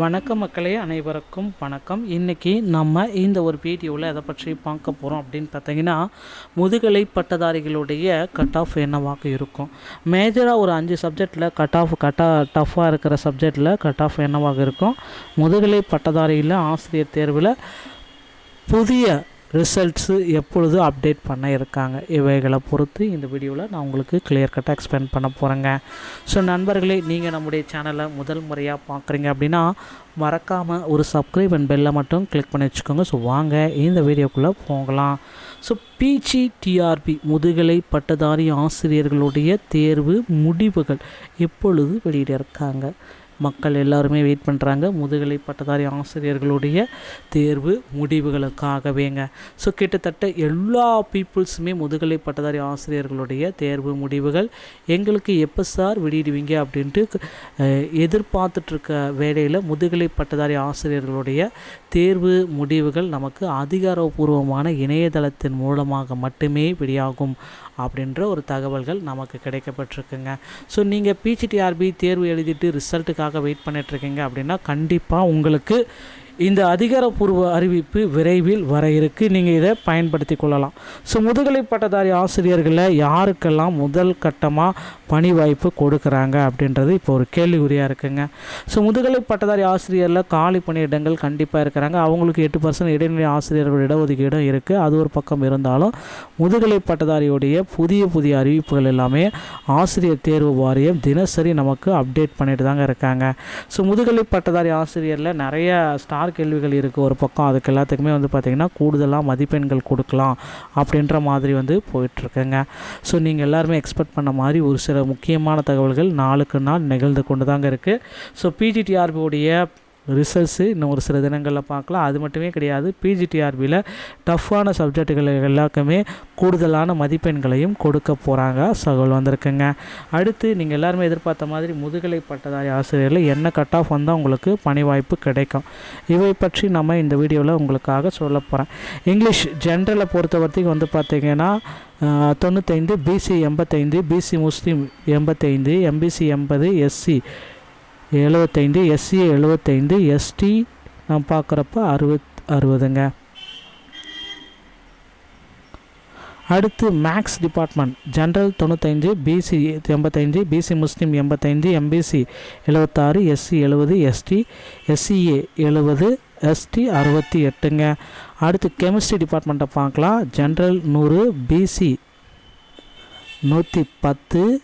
வணக்கம் மக்களே அனைவருக்கும் வணக்கம். இன்றைக்கி நம்ம இந்த ஒரு வீடியோவில் எதை பற்றி பார்க்க போகிறோம் அப்படின்னு பார்த்தீங்கன்னா முதுகலை பட்டதாரிகளுடைய கட் ஆஃப் என்னவாக இருக்கும். மேஜராக ஒரு அஞ்சு சப்ஜெக்டில் கட் ஆஃப் கட்டா டஃப்பாக இருக்கிற சப்ஜெக்டில் கட் ஆஃப் என்னவாக இருக்கும்? முதுகலை பட்டதாரியில் ஆசிரியர் தேர்வில் புதிய ரிசல்ட்ஸு எப்பொழுது அப்டேட் பண்ண இருக்காங்க? இவைகளை பொறுத்து இந்த வீடியோவில் நான் உங்களுக்கு கிளியர் கட்டாக எக்ஸ்பிளைன் பண்ண போகிறேங்க ஸோ நண்பர்களே நீங்கள் நம்முடைய சேனலை முதல் முறையாக பார்க்குறீங்க அப்படின்னா மறக்காமல் ஒரு சப்ஸ்கிரைப் அண்ட் பெல்லை மட்டும் கிளிக் பண்ணி வச்சுக்கோங்க. ஸோ வாங்க இந்த வீடியோக்குள்ளே போகலாம். ஸோ பிஜி டிஆர்பி முதுகலை பட்டதாரி ஆசிரியர்களுடைய தேர்வு முடிவுகள் எப்பொழுது வெளியிட இருக்காங்க? மக்கள் எல்லாருமே வெயிட் பண்ணுறாங்க முதுகலை பட்டதாரி ஆசிரியர்களுடைய தேர்வு முடிவுகளுக்காகவேங்க. ஸோ கிட்டத்தட்ட எல்லா பீப்புள்ஸுமே முதுகலை பட்டதாரி ஆசிரியர்களுடைய தேர்வு முடிவுகள் எங்களுக்கு எப்போ சார் வெளியிடுவீங்க அப்படின்ட்டு எதிர்பார்த்துட்ருக்க வேலையில் முதுகலை பட்டதாரி ஆசிரியர்களுடைய தேர்வு முடிவுகள் நமக்கு அதிகாரப்பூர்வமான இணையதளத்தின் மூலமாக மட்டுமே வெளியாகும். அப்படின்ற ஒரு தகவல்கள் நமக்கு கிடைக்கப்பட்டிருக்குங்க. ஸோ நீங்கள் பிஜிடிஆர்பி தேர்வு எழுதிட்டு ரிசல்ட்டுக்காக வெயிட் பண்ணிகிட்ருக்கீங்க அப்படின்னா கண்டிப்பாக உங்களுக்கு இந்த அதிகாரப்பூர்வ அறிவிப்பு விரைவில் வர இருக்கு. நீங்கள் இதை பயன்படுத்தி கொள்ளலாம். ஸோ முதுகலை பட்டதாரி ஆசிரியர்களை யாருக்கெல்லாம் முதல் கட்டமாக பணி வாய்ப்பு கொடுக்குறாங்க அப்படின்றது இப்போ ஒரு கேள்விக்குறியாக இருக்குங்க. ஸோ முதுகலை பட்டதாரி ஆசிரியரில் காலி பணியிடங்கள் கண்டிப்பாக இருக்கிறாங்க. அவங்களுக்கு எட்டு பர்சன்ட் இடைநிலை ஆசிரியர்கள் இடஒதுக்கீடும் இருக்குது அது ஒரு பக்கம் இருந்தாலும் முதுகலை பட்டதாரியுடைய புதிய புதிய அறிவிப்புகள் எல்லாமே ஆசிரியர் தேர்வு வாரியம் தினசரி நமக்கு அப்டேட் பண்ணிட்டு தாங்க இருக்காங்க. ஸோ முதுகலை பட்டதாரி ஆசிரியரில் நிறைய ஸ்டார் கேள்விகள் இருக்குது ஒரு பக்கம் அதுக்கு எல்லாத்துக்குமே வந்து பார்த்திங்கன்னா கூடுதலாக மதிப்பெண்கள் கொடுக்கலாம் அப்படின்ற மாதிரி வந்து போயிட்டுருக்குங்க. ஸோ நீங்கள் எல்லாருமே எக்ஸ்பெக்ட் பண்ண மாதிரி ஒரு சில முக்கியமான தகவல்கள் நாளுக்கு நாள் நிகழ்ந்து கொண்டு தாங்க இருக்குது ஸோ பிஜிடிஆர்பியோடைய ரிசல்ட்ஸு இன்னும் ஒரு சில தினங்களில் பார்க்கலாம். அது மட்டுமே கிடையாது. பிஜிடிஆர்பியில் டஃப்பான சப்ஜெக்டுகள் எல்லாருக்குமே கூடுதலான மதிப்பெண்களையும் கொடுக்க போகிறாங்க தகவல் வந்திருக்குங்க. அடுத்து நீங்கள் எல்லாருமே எதிர்பார்த்த மாதிரி முதுகலை பட்டதாரி ஆசிரியரில் என்ன கட் ஆஃப் வந்தால் உங்களுக்கு பணி வாய்ப்பு கிடைக்கும். இவை பற்றி நம்ம இந்த வீடியோவில் உங்களுக்காக சொல்ல போகிறேன் இங்கிலீஷ் ஜென்ரலை பொறுத்த வரைக்கும் வந்து பார்த்திங்கன்னா தொண்ணூத்தைந்து பிசி எண்பத்தைந்து பிசி முஸ்லீம் எண்பத்தைந்து எம்பிசி எண்பது எஸ்சி எழுபத்தைந்து எஸ்சி எழுபத்தைந்து எஸ்டி நான் பார்க்குறப்ப அறுபத் அறுபதுங்க அடுத்து மேக்ஸ் டிபார்ட்மெண்ட் ஜென்ரல் தொண்ணூத்தஞ்சு பிசி எண்பத்தைந்து பிசி முஸ்லீம் எண்பத்தைந்து எம்பிசி எழுபத்தாறு எஸ்சி எழுபது எஸ்டி எஸ்சிஏ எழுபது எஸ்டி அறுபத்தி எட்டுங்க. அடுத்து கெமிஸ்ட்ரி டிபார்ட்மெண்ட்டை பார்க்கலாம். ஜென்ரல் நூறு பிசி நூற்றி பத்து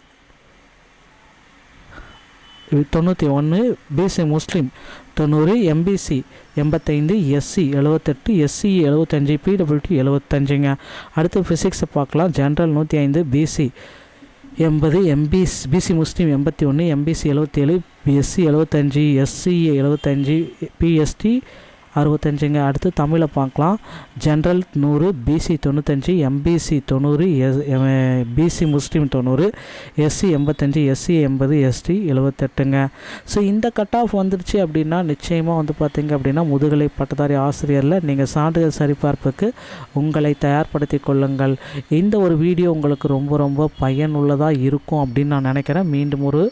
தொண்ணூற்றி ஒன்று பிசி முஸ்லீம் தொண்ணூறு எம்பிசி எண்பத்தைந்து எஸ்சி எழுபத்தெட்டு எஸ்சி எழுபத்தஞ்சி பிடபிள்டி எழுபத்தஞ்சுங்க அடுத்து ஃபிசிக்ஸை பார்க்கலாம். ஜென்ரல் நூற்றி ஐந்து பிசி எண்பது எம்பிஸ் பிசி முஸ்லீம் எண்பத்தி ஒன்று எம்பிசி எழுபத்தேழு எஸ்சி எழுபத்தஞ்சி எஸ்சி எழுபத்தஞ்சி பிஎஸ்டி அறுபத்தஞ்சுங்க. அடுத்து தமிழை பார்க்கலாம். ஜென்ரல் நூறு பிசி தொண்ணூத்தஞ்சு எம்பிசி தொண்ணூறு எஸ் பிசி முஸ்லீம் தொண்ணூறு எஸ்சி எண்பத்தஞ்சு எஸ்சி எண்பது எஸ்டி எழுபத்தெட்டுங்க ஸோ இந்த கட் ஆஃப் வந்துருச்சு அப்படின்னா நிச்சயமாக வந்து பார்த்திங்க அப்படின்னா முதுகலை பட்டதாரி ஆசிரியரில் நீங்கள் சான்றிதழ் சரிபார்ப்புக்கு உங்களை தயார்படுத்தி கொள்ளுங்கள். இந்த ஒரு வீடியோ உங்களுக்கு ரொம்ப ரொம்ப பயனுள்ளதாக இருக்கும் அப்படின்னு நான் நினைக்கிறேன். மீண்டும் ஒரு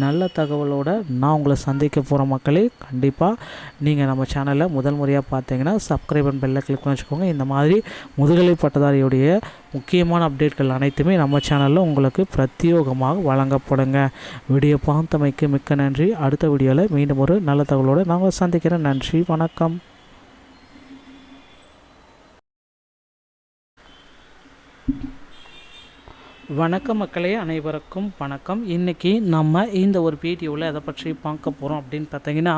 நல்ல தகவலோடு நான் உங்களை சந்திக்க போகிற மக்களே. கண்டிப்பாக நீங்கள் நம்ம சேனலை முதல் முறையாக பார்த்தீங்கன்னா சப்ஸ்கிரைப் அண்ட் பெல்லை கிளிக் பண்ணி வச்சுக்கோங்க. இந்த மாதிரி முதுகலை பட்டதாரியுடைய முக்கியமான அப்டேட்கள் அனைத்துமே நம்ம சேனலில் உங்களுக்கு பிரத்யோகமாக வழங்கப்படுங்க. வீடியோ பார்த்தமைக்கு மிக்க நன்றி. அடுத்த வீடியோவில் மீண்டும் ஒரு நல்ல தகவலோடு நான் சந்திக்கிறேன். நன்றி. வணக்கம். வணக்கம் மக்களே அனைவருக்கும் வணக்கம். இன்றைக்கி நம்ம இந்த ஒரு வீடியோவில் எதை பற்றி பார்க்க போகிறோம் அப்படின்னு பார்த்தீங்கன்னா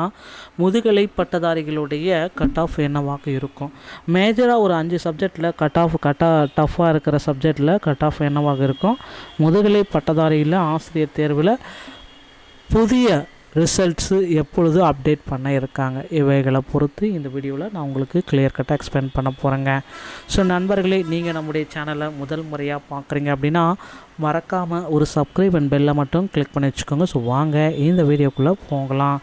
முதுகலை பட்டதாரிகளுடைய கட் ஆஃப் என்னவாக இருக்கும். மேஜராக ஒரு அஞ்சு சப்ஜெக்டில் கட் ஆஃப் கட்டா டஃப்பாக இருக்கிற சப்ஜெக்டில் கட் ஆஃப் என்னவாக இருக்கும்? முதுகலை பட்டதாரியில் ஆசிரியர் தேர்வில் புதிய ரிசல்ட்ஸு எப்பொழுது அப்டேட் பண்ண இருக்காங்க இவைகளை பொறுத்து இந்த வீடியோவில் நான் உங்களுக்கு கிளியர் கட்டாக எக்ஸ்பிளைன் பண்ண போகிறேங்க ஸோ நண்பர்களே நீங்கள் நம்முடைய சேனலை முதல் முறையாக பார்க்குறீங்க அப்படின்னா மறக்காமல் ஒரு சப்ஸ்கிரைப் அண்ட் பெல்லை மட்டும் கிளிக் பண்ணி வச்சுக்கோங்க. ஸோ வாங்க இந்த வீடியோக்குள்ளே போகலாம்.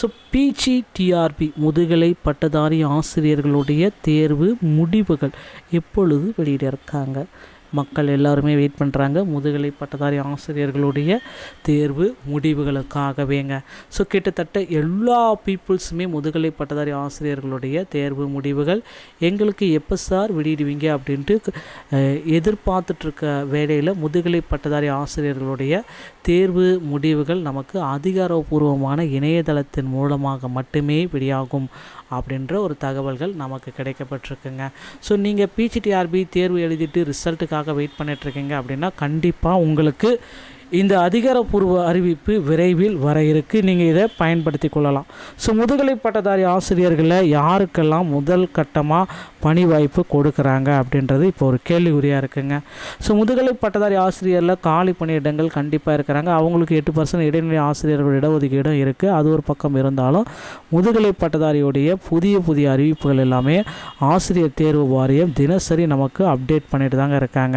ஸோ பிஜி டிஆர்பி முதுகலை பட்டதாரி ஆசிரியர்களுடைய தேர்வு முடிவுகள் எப்பொழுது வெளியிட இருக்காங்க? மக்கள் எல்லாருமே வெயிட் பண்ணுறாங்க முதுகலை பட்டதாரி ஆசிரியர்களுடைய தேர்வு முடிவுகளுக்காகவேங்க. ஸோ கிட்டத்தட்ட எல்லா பீப்புள்ஸுமே முதுகலை பட்டதாரி ஆசிரியர்களுடைய தேர்வு முடிவுகள் எங்களுக்கு எப்போ சார் வெளியிடுவீங்க அப்படின்ட்டு எதிர்பார்த்துட்ருக்க வேலையில் முதுகலை பட்டதாரி ஆசிரியர்களுடைய தேர்வு முடிவுகள் நமக்கு அதிகாரப்பூர்வமான இணையதளத்தின் மூலமாக மட்டுமே வெளியாகும். அப்படின்ற ஒரு தகவல்கள் நமக்கு கிடைக்கப்பட்டிருக்குங்க. ஸோ நீங்கள் பிஜிடிஆர்பி தேர்வு எழுதிட்டு ரிசல்ட்டுக்காக வெயிட் பண்ணிட்டுருக்கீங்க அப்படின்னா கண்டிப்பாக உங்களுக்கு இந்த அதிகாரப்பூர்வ அறிவிப்பு விரைவில் வர இருக்கு. நீங்கள் இதை பயன்படுத்தி கொள்ளலாம். ஸோ முதுகலை பட்டதாரி ஆசிரியர்களை யாருக்கெல்லாம் முதல் கட்டமாக பணி வாய்ப்பு கொடுக்குறாங்க அப்படின்றது இப்போ ஒரு கேள்விக்குறியாக இருக்குங்க. ஸோ முதுகலை பட்டதாரி ஆசிரியரில் காலி பணியிடங்கள் கண்டிப்பாக இருக்கிறாங்க. அவங்களுக்கு எட்டு பர்சன்ட் இடைநிலை ஆசிரியர்கள் இடஒதுக்கீடும் இருக்குது அது ஒரு பக்கம் இருந்தாலும் முதுகலை பட்டதாரியுடைய புதிய புதிய அறிவிப்புகள் எல்லாமே ஆசிரியர் தேர்வு வாரியம் தினசரி நமக்கு அப்டேட் பண்ணிட்டு தாங்க இருக்காங்க.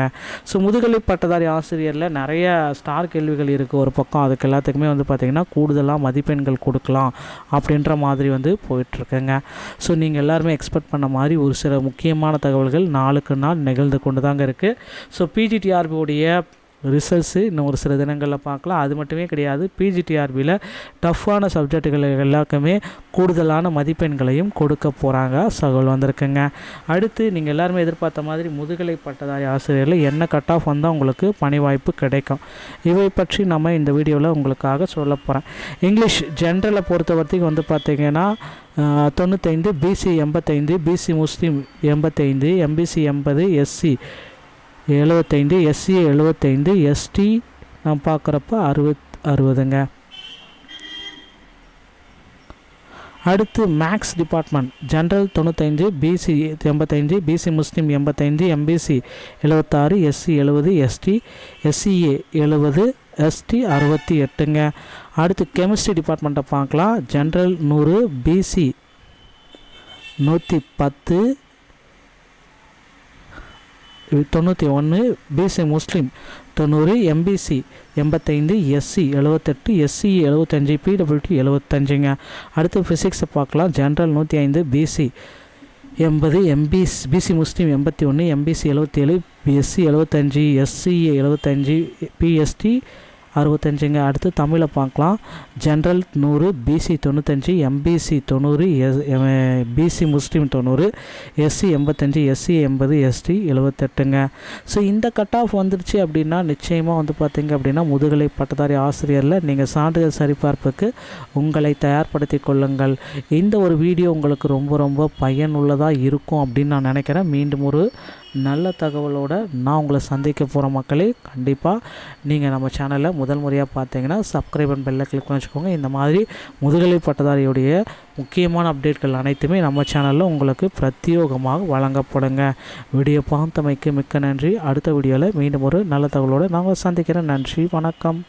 ஸோ முதுகலை பட்டதாரி ஆசிரியரில் நிறைய ஸ்டார் கேள்விகள் இருக்குது ஒரு பக்கம் அதுக்கு எல்லாத்துக்குமே வந்து பார்த்திங்கன்னா கூடுதலாக மதிப்பெண்கள் கொடுக்கலாம் அப்படின்ற மாதிரி வந்து போயிட்டுருக்குங்க. ஸோ நீங்கள் எல்லாருமே எக்ஸ்பெக்ட் பண்ண மாதிரி ஒரு சில முக்கியமான தகவல்கள் நாளுக்கு நாள் நிகழ்ந்து கொண்டு தாங்க இருக்குது ஸோ பிஜிடிஆர்பியோடைய ரிசல்ட்ஸு இன்னும் ஒரு சில தினங்களில் பார்க்கலாம். அது மட்டுமே கிடையாது. பிஜிடிஆர்பியில் டஃப்பான சப்ஜெக்ட்டுகள் எல்லாருக்குமே கூடுதலான மதிப்பெண்களையும் கொடுக்க போகிறாங்க தகவல் வந்திருக்குங்க அடுத்து நீங்கள் எல்லாருமே எதிர்பார்த்த மாதிரி முதுகலை பட்டதாரி ஆசிரியரில் என்ன கட் ஆஃப் வந்தால் உங்களுக்கு பணி வாய்ப்பு கிடைக்கும். இவை பற்றி நம்ம இந்த வீடியோவில் உங்களுக்காக சொல்ல போகிறேன் இங்கிலீஷ் ஜென்ரலை பொறுத்த வரைக்கும் வந்து பார்த்திங்கன்னா தொண்ணூத்தைந்து பிசி எண்பத்தைந்து பிசி முஸ்லீம் எண்பத்தைந்து எம்பிசி எண்பது எஸ்சி எழுபத்தைந்து எஸ்சி எழுபத்தைந்து எஸ்டி நான் பார்க்குறப்ப அறுபத் அறுபதுங்க அடுத்து மேக்ஸ் டிபார்ட்மெண்ட் ஜென்ரல் தொண்ணூத்தஞ்சு பிசி எண்பத்தஞ்சு பிசி முஸ்லீம் எண்பத்தைந்து எம்பிசி எழுபத்தாறு எஸ்சி எழுபது எஸ்டி எஸ்சிஏ எழுபது எஸ்டி அறுபத்தி எட்டுங்க. அடுத்து கெமிஸ்ட்ரி டிபார்ட்மெண்ட்டை பார்க்கலாம். ஜென்ரல் நூறு பிசி நூற்றி பத்து தொண்ணூற்றி ஒன்று பிசி முஸ்லீம் தொண்ணூறு எம்பிசி எண்பத்தைந்து எஸ்சி எழுபத்தெட்டு எஸ்சி எழுபத்தஞ்சி பிடபிள்யூடி எழுபத்தஞ்சுங்க அடுத்து ஃபிசிக்ஸை பார்க்கலாம். ஜென்ரல் நூற்றி ஐந்து பிசி எண்பது எம்பிஸ் பிசி முஸ்லீம் எண்பத்தி ஒன்று எம்பிசி எழுபத்தேழு எஸ்சி எழுபத்தஞ்சி எஸ்சிஏ எழுபத்தஞ்சி பிஎஸ்டி அறுபத்தஞ்சுங்க. அடுத்து தமிழை பார்க்கலாம். ஜென்ரல் நூறு பிசி தொண்ணூத்தஞ்சு எம்பிசி தொண்ணூறு எஸ் பிசி முஸ்லீம் தொண்ணூறு எஸ்சி எண்பத்தஞ்சு எஸ்சி எண்பது எஸ்டி எழுபத்தெட்டுங்க ஸோ இந்த கட் ஆஃப் வந்துருச்சு அப்படின்னா நிச்சயமாக வந்து பார்த்திங்க அப்படின்னா முதுகலை பட்டதாரி ஆசிரியரில் நீங்கள் சான்றிதழ் சரிபார்ப்புக்கு உங்களை தயார்படுத்தி கொள்ளுங்கள். இந்த ஒரு வீடியோ உங்களுக்கு ரொம்ப ரொம்ப பயனுள்ளதாக இருக்கும் அப்படின்னு நான் நினைக்கிறேன். மீண்டும் ஒரு நல்ல தகவலோடு நான் உங்களை சந்திக்க போகிற மக்களே கண்டிப்பாக நீங்கள் நம்ம சேனலை முதல் முறையாக பார்த்தீங்கன்னா சப்ஸ்கிரைப் அண்ட் பெல்லை கிளிக் பண்ணி வச்சுக்கோங்க. இந்த மாதிரி முதுகலை பட்டதாரியுடைய முக்கியமான அப்டேட்கள் அனைத்துமே நம்ம சேனலில் உங்களுக்கு பிரத்யோகமாக வழங்கப்படுங்க. வீடியோ பார்த்தமைக்கு மிக்க நன்றி. அடுத்த வீடியோவில் மீண்டும் ஒரு நல்ல தகவலோடு நாங்கள் சந்திக்கிறேன். நன்றி. வணக்கம்.